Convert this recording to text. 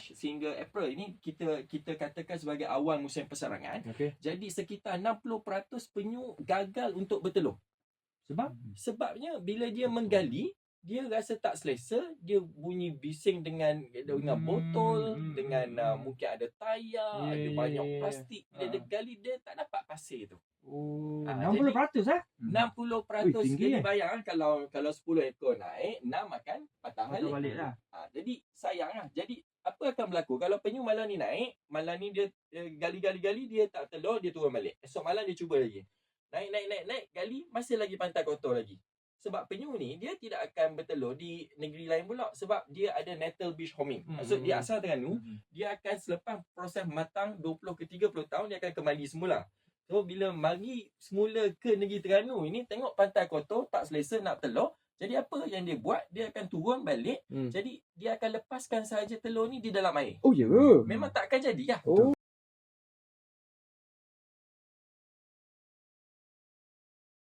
Mac sehingga April ini kita kita katakan sebagai awal musim persarangan. Okey. Jadi sekitar 60% penyu gagal untuk bertelur. Sebab Sebabnya bila dia menggali, dia rasa tak selesa, dia bunyi bising dengan dengan Hmm, botol, hmm, dengan hmm, uh, hmm. mungkin ada tayar, Ya, ada ya, banyak ya, ya. plastik. Bila dia Ha. gali dia tak dapat pasir tu. oh, Ah, 60% eh? 60% tinggi jadi eh. bayang kalau kalau 10 ekor naik, 6 akan patah Patah balik. balik lah. Ha, jadi sayang lah. Jadi berlaku kalau penyu malam ni naik, malam ni dia dia gali-gali-gali dia tak telur, dia turun balik. Esok malam dia cuba lagi. Naik naik naik naik gali masih lagi pantai kotor lagi. Sebab penyu ni dia tidak akan bertelur di negeri lain pula sebab dia ada natal beach homing. Hmm. Maksud dia asal Terengganu, dia akan selepas proses matang 20 ke 30 tahun dia akan kembali semula. So bila mari semula ke negeri Terengganu ini tengok pantai kotor tak selesa nak telur. Jadi apa yang dia buat? Dia akan turun balik. Hmm. Jadi dia akan lepaskan sahaja telur ni di dalam air. Oh ya. Memang tak akan jadi lah. Oh.